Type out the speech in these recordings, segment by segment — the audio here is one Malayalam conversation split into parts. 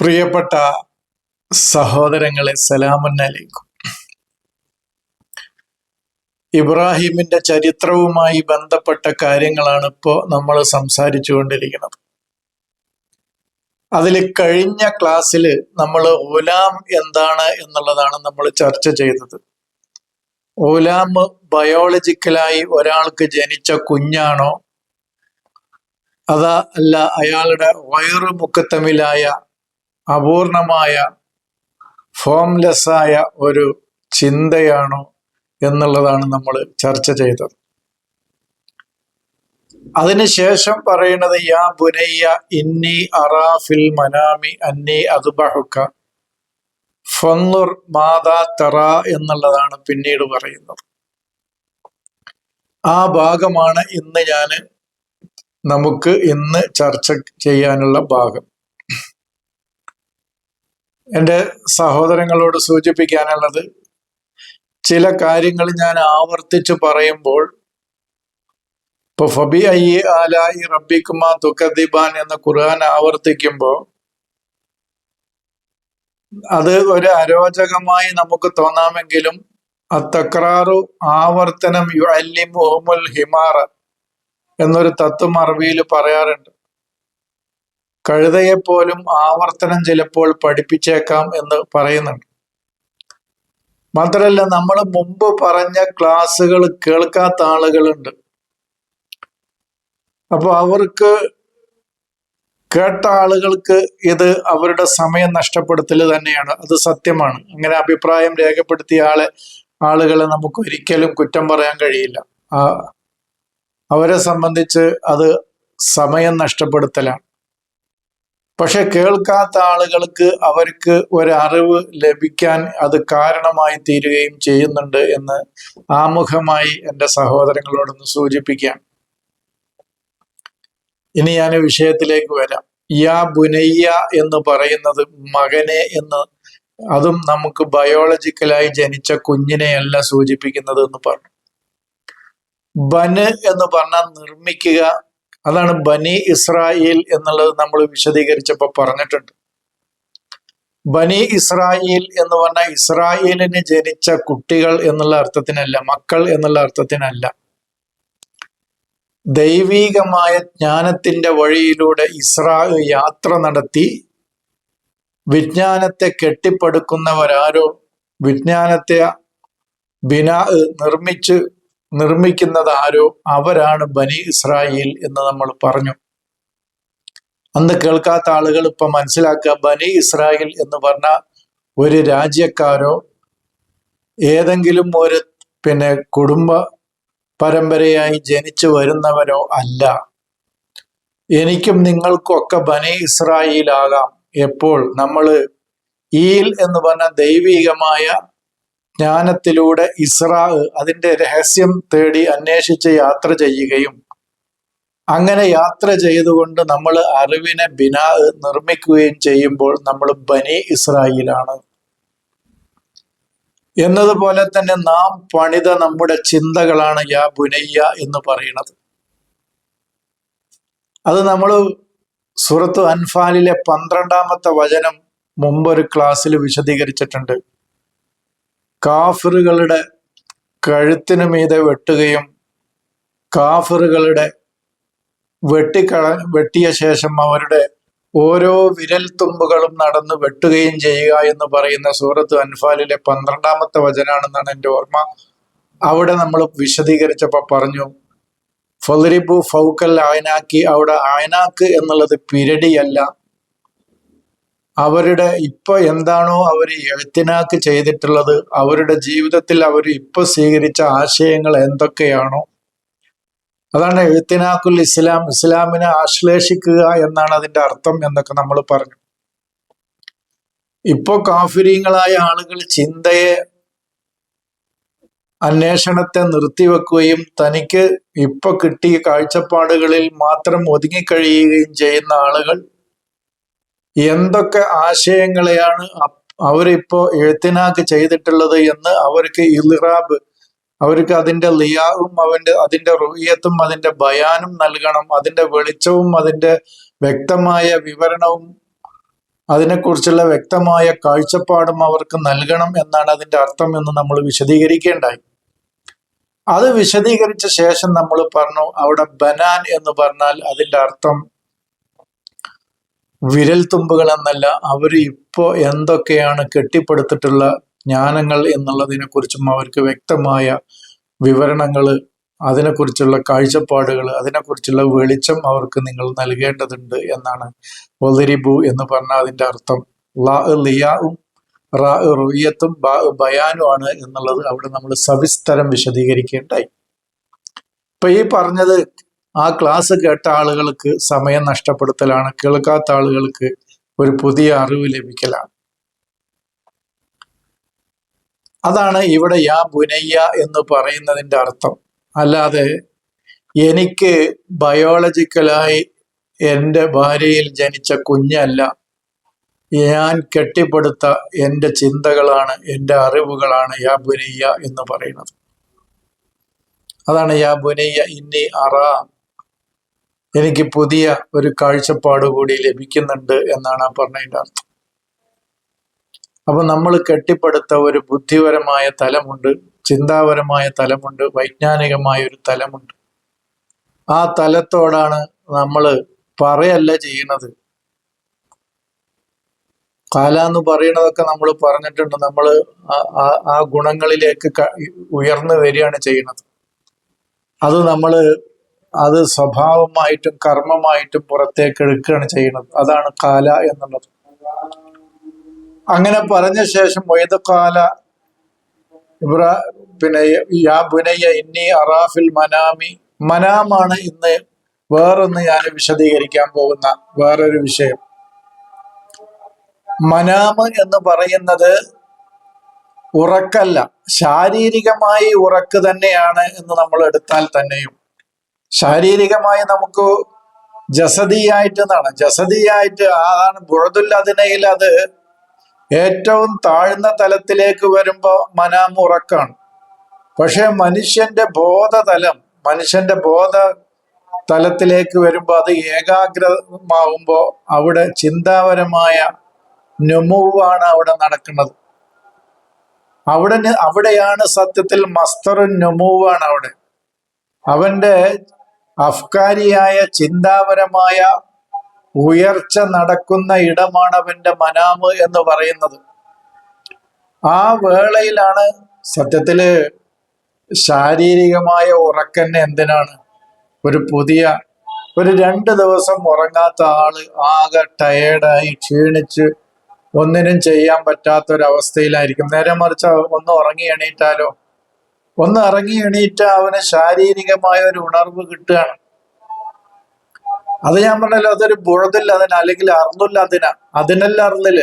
പ്രിയപ്പെട്ട സഹോദരങ്ങളെ സലാമന്നലേക്കും. ഇബ്രാഹിമിന്റെ ചരിത്രവുമായി ബന്ധപ്പെട്ട കാര്യങ്ങളാണ് ഇപ്പോൾ നമ്മൾ സംസാരിച്ചു കൊണ്ടിരിക്കുന്നത്. അതിൽ കഴിഞ്ഞ ക്ലാസ്സിൽ നമ്മൾ ഓലാം എന്താണ് എന്നുള്ളതാണ് നമ്മൾ ചർച്ച ചെയ്തത്. ഓലാം ബയോളജിക്കലായി ഒരാൾക്ക് ജനിച്ച കുഞ്ഞാണോ? അതാ അല്ല അയാളുടെ വയറു മുക്കത്തമിലായ അപൂർണമായ ഫോംലെസ്സായ ഒരു ചിന്തയാണോ എന്നുള്ളതാണ് നമ്മൾ ചർച്ച ചെയ്തത്. അതിനുശേഷം പറയുന്നത് യാ ബുനയ്യ ഇന്നി അറാഫിൽ മനാമി അന്നി അതുബഹുക്ക ഫന്നുർ മാതാ തറ എന്നുള്ളതാണ് പിന്നീട് പറയുന്നത്. ആ ഭാഗമാണ് ഇന്ന് ഞാൻ നമുക്ക് ഇന്ന് ചർച്ച ചെയ്യാനുള്ള ഭാഗം. എന്റെ സഹോദരങ്ങളോട് സൂചിപ്പിക്കാനുള്ളത് ചില കാര്യങ്ങൾ ഞാൻ ആവർത്തിച്ച് പറയുമ്പോൾ ഇപ്പൊ ഫബി ഐ ആലായി റബ്ബിക്കുമ തുക്കദിബാൻ എന്ന ഖുർആൻ ആവർത്തിക്കുമ്പോൾ അത് ഒരു അരോചകമായി നമുക്ക് തോന്നാമെങ്കിലും അത്തക്രാറു ആവർത്തനം യു അല്ലിമുഹമുൽ ഹിമാറ എന്നൊരു തത്വം അറബിയിൽ പറയാറുണ്ട്. കഴുതയെപ്പോലും ആവർത്തനം ചിലപ്പോൾ പഠിപ്പിച്ചേക്കാം എന്ന് പറയുന്നുണ്ട്. മാത്രമല്ല നമ്മൾ മുമ്പ് പറഞ്ഞ ക്ലാസ്സുകൾ കേൾക്കാത്ത ആളുകളുണ്ട്. അപ്പോൾ അവർക്ക് കേട്ട ആളുകൾക്ക് ഇത് അവരുടെ സമയം നഷ്ടപ്പെടുത്തൽ തന്നെയാണ്. അത് സത്യമാണ്. അങ്ങനെ അഭിപ്രായം രേഖപ്പെടുത്തിയ ആളെ ആളുകളെ നമുക്ക് ഒരിക്കലും കുറ്റം പറയാൻ കഴിയില്ല. അവരെ സംബന്ധിച്ച് അത് സമയം നഷ്ടപ്പെടുത്തലാണ്. പക്ഷെ കേൾക്കാത്ത ആളുകൾക്ക് അവർക്ക് ഒരറിവ് ലഭിക്കാൻ അത് കാരണമായി തീരുകയും ചെയ്യുന്നുണ്ട് എന്ന് ആമുഖമായി എന്റെ സഹോദരങ്ങളോടൊന്ന് സൂചിപ്പിക്കാം. ഇനി ഞാൻ വിഷയത്തിലേക്ക് വരാം. യാ ബുനയ്യ എന്ന് പറയുന്നത് മകനെ എന്ന്. അതും നമുക്ക് ബയോളജിക്കലായി ജനിച്ച കുഞ്ഞിനെയല്ല സൂചിപ്പിക്കുന്നത് എന്ന് പറഞ്ഞു. ബന് എന്ന് പറഞ്ഞാൽ നിർമ്മിക്കുക അതാണ് ബനി ഇസ്രായേൽ എന്നുള്ളത് നമ്മൾ വിശദീകരിച്ചപ്പോൾ പറഞ്ഞിട്ടുണ്ട്. ബനി ഇസ്രായേൽ എന്ന് പറഞ്ഞാൽ ഇസ്രായേലിന് ജനിച്ച കുട്ടികൾ എന്നുള്ള അർത്ഥത്തിനല്ല മക്കൾ എന്നുള്ള അർത്ഥത്തിനല്ല. ദൈവീകമായ ജ്ഞാനത്തിന്റെ വഴിയിലൂടെ ഇസ്രാ യാത്ര നടത്തി വിജ്ഞാനത്തെ കെട്ടിപ്പടുക്കുന്നവരാരോ വിജ്ഞാനത്തെ ബിനാ നിർമ്മിച്ച് നിർമ്മിക്കുന്നത് ആരോ അവരാണ് ബനി ഇസ്രായേൽ എന്ന് നമ്മൾ പറഞ്ഞു. അന്ന് കേൾക്കാത്ത ആളുകൾ ഇപ്പൊ മനസ്സിലാക്കുക ബനി ഇസ്രായേൽ എന്ന് പറഞ്ഞ ഒരു രാജ്യക്കാരോ ഏതെങ്കിലും ഒരു പിന്നെ കുടുംബ പരമ്പരയായി ജനിച്ചു വരുന്നവരോ അല്ല. എനിക്കും നിങ്ങൾക്കൊക്കെ ബനി ഇസ്രായേൽ ഇസ്രായേലാകാം എപ്പോൾ? നമ്മൾ ഈൽ എന്ന് പറഞ്ഞ ദൈവികമായ ജ്ഞാനത്തിലൂടെ ഇസ്രാ അതിന്റെ രഹസ്യം തേടി അന്വേഷിച്ച് യാത്ര ചെയ്യുകയും അങ്ങനെ യാത്ര ചെയ്തുകൊണ്ട് നമ്മൾ അറിവിനെ ബിനാ നിർമ്മിക്കുകയും ചെയ്യുമ്പോൾ നമ്മൾ ബനി ഇസ്രായേലാണ്. എന്നതുപോലെ തന്നെ നാം പണിത നമ്മുടെ ചിന്തകളാണ് യാ ബുനയ്യ എന്ന് പറയുന്നത്. അത് നമ്മൾ സുറത്ത് അൻഫാലിലെ പന്ത്രണ്ടാമത്തെ വചനം മുമ്പൊരു ക്ലാസ്സിൽ വിശദീകരിച്ചിട്ടുണ്ട്. കാഫറുകളുടെ കഴുത്തിനു മീതെ വെട്ടുകയും കാഫറുകളുടെ വെട്ടിക്കള വെട്ടിയ ശേഷം അവരുടെ ഓരോ വിരൽ തുമ്പുകളും നടന്ന് വെട്ടുകയും ചെയ്യുക എന്ന് പറയുന്ന സൂറത്ത് അൻഫാലിലെ പന്ത്രണ്ടാമത്തെ വചനാണെന്നാണ് എന്റെ ഓർമ്മ. അവിടെ നമ്മൾ വിശദീകരിച്ചപ്പോൾ പറഞ്ഞു ഫലരിബു ഫൗക്കൽ ആയനാക്കി അവിടെ ആയനാക്ക് എന്നുള്ളത് പിരടിയല്ല അവരുടെ ഇപ്പൊ എന്താണോ അവർ എഴുത്തിനാക്ക് ചെയ്തിട്ടുള്ളത് അവരുടെ ജീവിതത്തിൽ അവർ ഇപ്പൊ സ്വീകരിച്ച ആശയങ്ങൾ എന്തൊക്കെയാണോ അതാണ് എഴുത്തിനാക്കുൽ ഇസ്ലാം ഇസ്ലാമിനെ ആശ്ലേഷിക്കുക എന്നാണ് അതിന്റെ അർത്ഥം എന്നൊക്കെ നമ്മൾ പറഞ്ഞു. ഇപ്പോ കാഫിര്യങ്ങളായ ആളുകൾ ചിന്തയെ അന്വേഷണത്തെ നിർത്തിവെക്കുകയും തനിക്ക് ഇപ്പൊ കിട്ടിയ കാഴ്ചപ്പാടുകളിൽ മാത്രം ഒതുങ്ങിക്കഴിയുകയും ചെയ്യുന്ന ആളുകൾ എന്തൊക്കെ ആശയങ്ങളെയാണ് അവരിപ്പോ എഴുത്തിനാക്ക് ചെയ്തിട്ടുള്ളത് എന്ന് അവർക്ക് ഇൽറാബ് അവർക്ക് അതിന്റെ ലിയാവും അവന്റെ അതിന്റെ റുഹിയത്തും അതിന്റെ ബയാനും നൽകണം. അതിന്റെ വെളിച്ചവും അതിന്റെ വ്യക്തമായ വിവരണവും അതിനെക്കുറിച്ചുള്ള വ്യക്തമായ കാഴ്ചപ്പാടും അവർക്ക് നൽകണം എന്നാണ് അതിന്റെ അർത്ഥം എന്ന് നമ്മൾ വിശദീകരിക്കേണ്ടായി. അത് വിശദീകരിച്ച ശേഷം നമ്മൾ പറഞ്ഞു അവിടെ ബനാൻ എന്ന് പറഞ്ഞാൽ അതിന്റെ അർത്ഥം വിരൽ തുമ്പുകൾ എന്നല്ല അവർ ഇപ്പോൾ എന്തൊക്കെയാണ് കെട്ടിപ്പടുത്തിട്ടുള്ള ജ്ഞാനങ്ങൾ എന്നുള്ളതിനെ കുറിച്ചും അവർക്ക് വ്യക്തമായ വിവരണങ്ങൾ അതിനെക്കുറിച്ചുള്ള കാഴ്ചപ്പാടുകൾ അതിനെക്കുറിച്ചുള്ള വെളിച്ചം അവർക്ക് നിങ്ങൾ നൽകേണ്ടതുണ്ട് എന്നാണ് ഒലരിബു എന്ന് പറഞ്ഞ അതിന്റെ അർത്ഥം. ലാ ലിയാവും റാ റുയ്യത്തും ബയാനുമാണ് എന്നുള്ളത് അവിടെ നമ്മൾ സവിസ്തരം വിശദീകരിക്കേണ്ടായി. ഇപ്പൊ ഈ പറഞ്ഞത് ആ ക്ലാസ് കേട്ട ആളുകൾക്ക് സമയം നഷ്ടപ്പെടുത്തലാണ്. കേൾക്കാത്ത ആളുകൾക്ക് ഒരു പുതിയ അറിവ് ലഭിക്കലാണ്. അതാണ് ഇവിടെ യാ ബുനയ്യ എന്ന് പറയുന്നതിന്റെ അർത്ഥം. അല്ലാതെ എനിക്ക് ബയോളജിക്കലായി എന്റെ ഭാര്യയിൽ ജനിച്ച കുഞ്ഞല്ല. ഞാൻ കെട്ടിപ്പടുത്ത എന്റെ ചിന്തകളാണ് എന്റെ അറിവുകളാണ് യാ ബുനയ്യ എന്ന് പറയുന്നത്. അതാണ് യാ ബുനയ്യ ഇന്നി അറ. എനിക്ക് പുതിയ ഒരു കാഴ്ചപ്പാട് കൂടി ലഭിക്കുന്നുണ്ട് എന്നാണ് ആ പറഞ്ഞതിന്റെ അർത്ഥം. അപ്പൊ നമ്മൾ കെട്ടിപ്പടുത്ത ഒരു ബുദ്ധിപരമായ തലമുണ്ട് ചിന്താപരമായ തലമുണ്ട് വൈജ്ഞാനികമായ ഒരു തലമുണ്ട്. ആ തലത്തോടാണ് നമ്മൾ പറയല്ല ചെയ്യുന്നത്. കാല എന്ന് പറയുന്നതൊക്കെ നമ്മൾ പറഞ്ഞിട്ടുണ്ട്. നമ്മൾ ആ ഗുണങ്ങളിലേക്ക് ഉയർന്നു വരികയാണ് ചെയ്യുന്നത്. അത് നമ്മൾ അത് സ്വഭാവമായിട്ടും കർമ്മമായിട്ടും പുറത്തേക്ക് എടുക്കുകയാണ് ചെയ്യുന്നത്. അതാണ് കാല എന്നുള്ളത്. അങ്ങനെ പറഞ്ഞ ശേഷം കാല ഇബ്രാ പിന്നെ യാ ബുനയ്യ ഇന്നി അറാഫിൽ മനാമി. മനാമാണ് ഇന്ന് വേറൊന്ന് ഞാൻ വിശദീകരിക്കാൻ പോകുന്ന വേറൊരു വിഷയം. മനാമ് എന്ന് പറയുന്നത് ഉറക്കല്ല. ശാരീരികമായി ഉറക്ക് തന്നെയാണ് എന്ന് നമ്മൾ എടുത്താൽ തന്നെയും. ശാരീരികമായി നമുക്ക് ജസദിയായിട്ട് എന്നാണ് ജസദിയായിട്ട് അതാണ് ബുഴതുല്ലതിനയിൽ അത് ഏറ്റവും താഴ്ന്ന തലത്തിലേക്ക് വരുമ്പോൾ മനാം ഉറക്കാണ്. പക്ഷെ മനുഷ്യന്റെ ബോധതലം മനുഷ്യന്റെ ബോധ തലത്തിലേക്ക് വരുമ്പോൾ അത് ഏകാഗ്രമാവുമ്പോൾ അവിടെ ചിന്താപരമായ നുമുവാണ് അവിടെ നടക്കുന്നത്. അവിടെ അവിടെയാണ് സത്യത്തിൽ മസ്തറും നുമുവാണ് അവിടെ. അവന്റെ അഫ്കാരിയായ ചിന്താപരമായ ഉയർച്ച നടക്കുന്ന ഇടമാണ് അവന്റെ മനാമ് എന്ന് പറയുന്നത്. ആ വേളയിലാണ് സത്യത്തിൽ ശാരീരികമായ ഉറക്കന്നെ എന്തിനാണ്? ഒരു പുതിയ ഒരു രണ്ട് ദിവസം ഉറങ്ങാത്ത ആൾ ആകെ ടയേർഡായി ക്ഷീണിച്ച് ഒന്നിനും ചെയ്യാൻ പറ്റാത്ത ഒരു അവസ്ഥയിലായിരിക്കും നേരെ മറിച്ച് ഒന്ന് ഉറങ്ങി എണീറ്റാലോ? ഒന്ന് ഇറങ്ങി എണീറ്റ അവന് ശാരീരികമായ ഒരു ഉണർവ് കിട്ടുകയാണ്. അത് ഞാൻ പറഞ്ഞല്ലോ അതൊരു ബുഴതില്ല അതിന് അല്ലെങ്കിൽ അറിഞ്ഞില്ല അതിന. അതിനല്ല അറിഞ്ഞിൽ.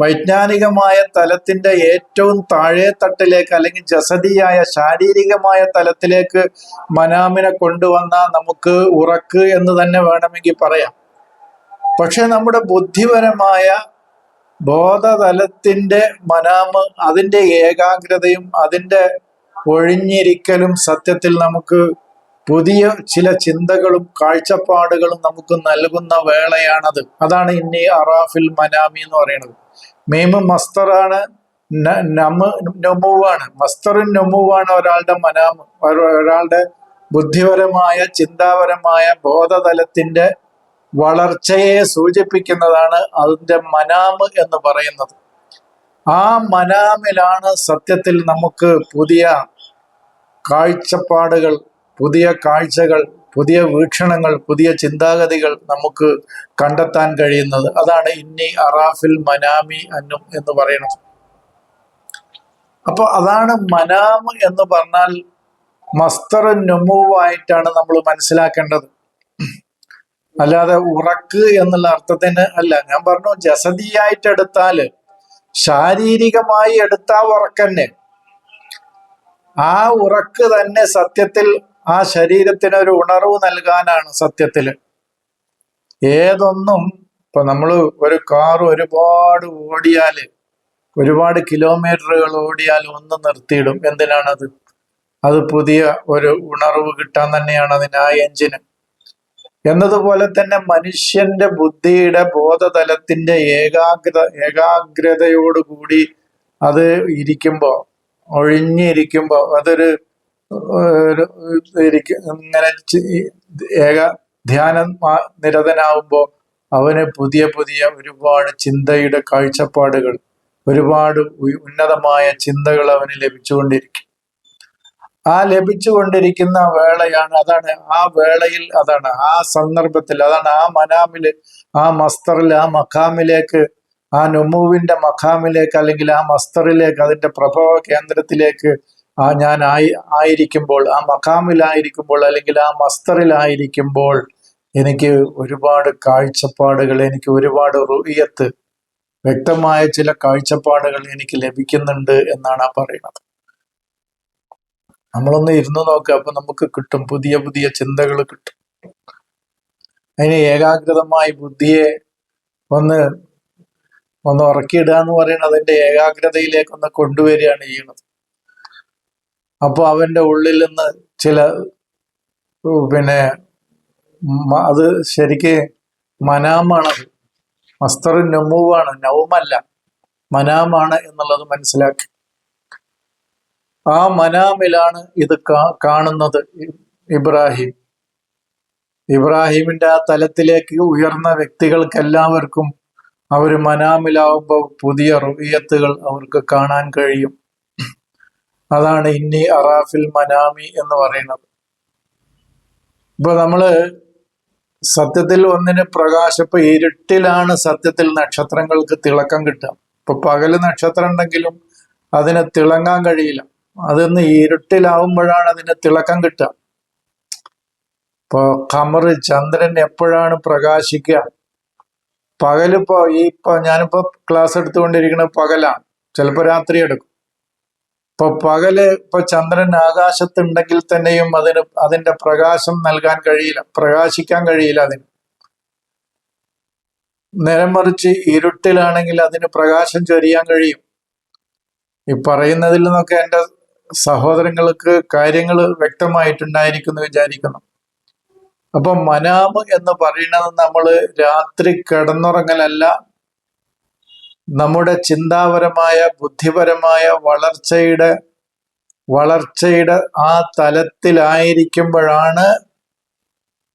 വൈജ്ഞാനികമായ തലത്തിന്റെ ഏറ്റവും താഴെ തട്ടിലേക്ക് അല്ലെങ്കിൽ ജസതിയായ ശാരീരികമായ തലത്തിലേക്ക് മനാമിനെ കൊണ്ടുവന്ന നമുക്ക് ഉറക്ക് എന്ന് തന്നെ വേണമെങ്കിൽ പറയാം. പക്ഷെ നമ്മുടെ ബുദ്ധിപരമായ ബോധതലത്തിന്റെ മനാമ് അതിന്റെ ഏകാഗ്രതയും അതിന്റെ ഒഴിഞ്ഞിരിക്കലും സത്യത്തിൽ നമുക്ക് പുതിയ ചില ചിന്തകളും കാഴ്ചപ്പാടുകളും നമുക്ക് നൽകുന്ന വേളയാണത്. അതാണ് ഇന്നി അറാഫിൽ മനാമി എന്ന് പറയുന്നത്. മീമ് മസ്തറാണ് നൊമുവാണ് മസ്തറും നൊമുവാണ് ഒരാളുടെ മനാമ് ഒരാളുടെ ബുദ്ധിപരമായ ചിന്താപരമായ ബോധതലത്തിന്റെ വളർച്ചയെ സൂചിപ്പിക്കുന്നതാണ് അതിന്റെ മനാമ് എന്ന് പറയുന്നത്. ആ മനാമിലാണ് സത്യത്തിൽ നമുക്ക് പുതിയ കാഴ്ചപ്പാടുകൾ പുതിയ കാഴ്ചകൾ പുതിയ വീക്ഷണങ്ങൾ പുതിയ ചിന്താഗതികൾ നമുക്ക് കണ്ടെത്താൻ കഴിയുന്നത്. അതാണ് ഇന്നി അറാഫിൽ മനാമി അന്നും എന്ന് പറയുന്നത്. അപ്പോൾ അതാണ് മനാം എന്ന് പറഞ്ഞാൽ മസ്തർ നുമുവായിട്ടാണ് നമ്മൾ മനസ്സിലാക്കേണ്ടത്. അല്ലാതെ ഉറക്ക് എന്നുള്ള അർത്ഥത്തിന് അല്ല. ഞാൻ പറഞ്ഞു ജസതിയായിട്ട് എടുത്താൽ ശാരീരികമായി എടുത്ത ഉറക്കന്നെ ആ ഉറക്ക് തന്നെ സത്യത്തിൽ ആ ശരീരത്തിന് ഒരു ഉണർവ് നൽകാനാണ് സത്യത്തിൽ ഏതൊന്നും ഇപ്പൊ നമ്മൾ ഒരു കാർ ഒരുപാട് ഓടിയാൽ ഒരുപാട് കിലോമീറ്ററുകൾ ഓടിയാൽ ഒന്ന് നിർത്തിയിടും. എന്തിനാണത്? അത് പുതിയ ഒരു ഉണർവ് കിട്ടാൻ തന്നെയാണ് അതിന് ആ എഞ്ചിന് എന്നതുപോലെ തന്നെ മനുഷ്യന്റെ ബുദ്ധിയുടെ ബോധതലത്തിന്റെ ഏകാഗ്രത ഏകാഗ്രതയോടുകൂടി അത് ഇരിക്കുമ്പോൾ ഒഴിഞ്ഞിരിക്കുമ്പോൾ അതൊരു ഇങ്ങനെ ഏക ധ്യാനം നിരതനാവുമ്പോൾ അവന് പുതിയ പുതിയ ഒരുപാട് ചിന്തയുടെ കാഴ്ചപ്പാടുകൾ ഒരുപാട് ഉന്നതമായ ചിന്തകൾ അവന് ലഭിച്ചുകൊണ്ടിരിക്കും. ആ ലഭിച്ചുകൊണ്ടിരിക്കുന്ന വേളയാണ് അതാണ് ആ വേളയിൽ അതാണ് ആ സന്ദർഭത്തിൽ അതാണ് ആ മനാമിൽ ആ മസ്തറിൽ ആ മഖാമിലേക്ക് ആ നുമുവിന്റെ മഖാമിലേക്ക് അല്ലെങ്കിൽ ആ മസ്തറിലേക്ക് അതിന്റെ പ്രഭവ കേന്ദ്രത്തിലേക്ക് ആ ഞാൻ ആയി ആയിരിക്കുമ്പോൾ ആ മഖാമിലായിരിക്കുമ്പോൾ അല്ലെങ്കിൽ ആ മസ്തറിലായിരിക്കുമ്പോൾ എനിക്ക് ഒരുപാട് കാഴ്ചപ്പാടുകൾ എനിക്ക് ഒരുപാട് റുയത്ത് വ്യക്തമായ ചില കാഴ്ചപ്പാടുകൾ എനിക്ക് ലഭിക്കുന്നുണ്ട് എന്നാണ് ആ പറയുന്നത്. നമ്മളൊന്ന് ഇരുന്ന് നോക്കുക അപ്പൊ നമുക്ക് കിട്ടും. പുതിയ പുതിയ ചിന്തകൾ കിട്ടും. അതിന് ഏകാഗ്രതമായി ബുദ്ധിയെ ഒന്ന് ഒന്ന് ഉറക്കിയിടുക എന്ന് പറയുന്നത് അതിന്റെ ഏകാഗ്രതയിലേക്ക് ഒന്ന് കൊണ്ടുവരികയാണ് ചെയ്യുന്നത്. അപ്പോൾ അവന്റെ ഉള്ളിൽ നിന്ന് ചില പിന്നെ അത് ശരിക്ക് മനാമാണത് മസ്തർ നമ്മുവാണ് നൗമല്ല മനാമാണ് എന്നുള്ളത് മനസ്സിലാക്കി. ആ മനാമിലാണ് ഇത് കാണുന്നത് ഇബ്രാഹിം. ഇബ്രാഹിമിന്റെ ആ തലത്തിലേക്ക് ഉയർന്ന വ്യക്തികൾക്ക് എല്ലാവർക്കും അവർ മനാമിലാവുമ്പോൾ പുതിയ റുഹിയത്തുകൾ അവർക്ക് കാണാൻ കഴിയും. അതാണ് ഇന്നി അറാഫിൽ മനാമി എന്ന് പറയുന്നത്. ഇപ്പൊ നമ്മൾ സത്യത്തിൽ ഒന്നിന് പ്രകാശം ഇപ്പൊ ഇരുട്ടിലാണ് സത്യത്തിൽ നക്ഷത്രങ്ങൾക്ക് തിളക്കം കിട്ടുക. ഇപ്പൊ പകൽ നക്ഷത്രം ഉണ്ടെങ്കിലും അതിന് തിളങ്ങാൻ കഴിയില്ല. അതൊന്ന് ഇരുട്ടിലാവുമ്പോഴാണ് അതിന് തിളക്കം കിട്ടുക. ഇപ്പോ കമർ ചന്ദ്രൻ എപ്പോഴാണ് പ്രകാശിക്കുക? പകലിപ്പോ ഈ ഇപ്പൊ ഞാനിപ്പോ ക്ലാസ് എടുത്തുകൊണ്ടിരിക്കുന്നത് പകലാണ്. ചിലപ്പോ രാത്രി എടുക്കും. ഇപ്പൊ പകൽ ഇപ്പൊ ചന്ദ്രൻ ആകാശത്തുണ്ടെങ്കിൽ തന്നെയും അതിന് അതിന്റെ പ്രകാശം നൽകാൻ കഴിയില്ല. പ്രകാശിക്കാൻ കഴിയില്ല അതിന്. നേരം മറിച്ച് ഇരുട്ടിലാണെങ്കിൽ അതിന് പ്രകാശം ചൊരിയാൻ കഴിയും. ഈ പറയുന്നതിൽ നിന്നൊക്കെ എന്റെ സഹോദരങ്ങൾക്ക് കാര്യങ്ങൾ വ്യക്തമായിട്ടുണ്ടായിരിക്കുന്നു വിചാരിക്കുന്നു. അപ്പൊ മനാമ് എന്ന് പറയുന്നത് നമ്മൾ രാത്രി കിടന്നുറങ്ങലല്ല നമ്മുടെ ചിന്താപരമായ ബുദ്ധിപരമായ വളർച്ചയുടെ വളർച്ചയുടെ ആ തലത്തിലായിരിക്കുമ്പോഴാണ്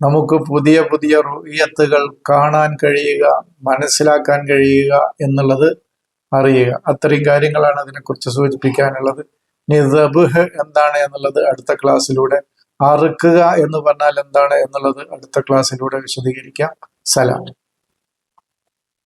നമുക്ക് പുതിയ പുതിയ റുയത്തുകൾ കാണാൻ കഴിയുക മനസ്സിലാക്കാൻ കഴിയുക എന്നുള്ളത് അറിയുക. അത്രയും കാര്യങ്ങളാണ് അതിനെക്കുറിച്ച് സൂചിപ്പിക്കാനുള്ളത്. ഇനി എന്താണ് എന്നുള്ളത് അടുത്ത ക്ലാസ്സിലൂടെ. അറുക്കുക എന്ന് പറഞ്ഞാൽ എന്താണ് എന്നുള്ളത് അടുത്ത ക്ലാസ്സിലൂടെ വിശദീകരിക്കാം. സലാം.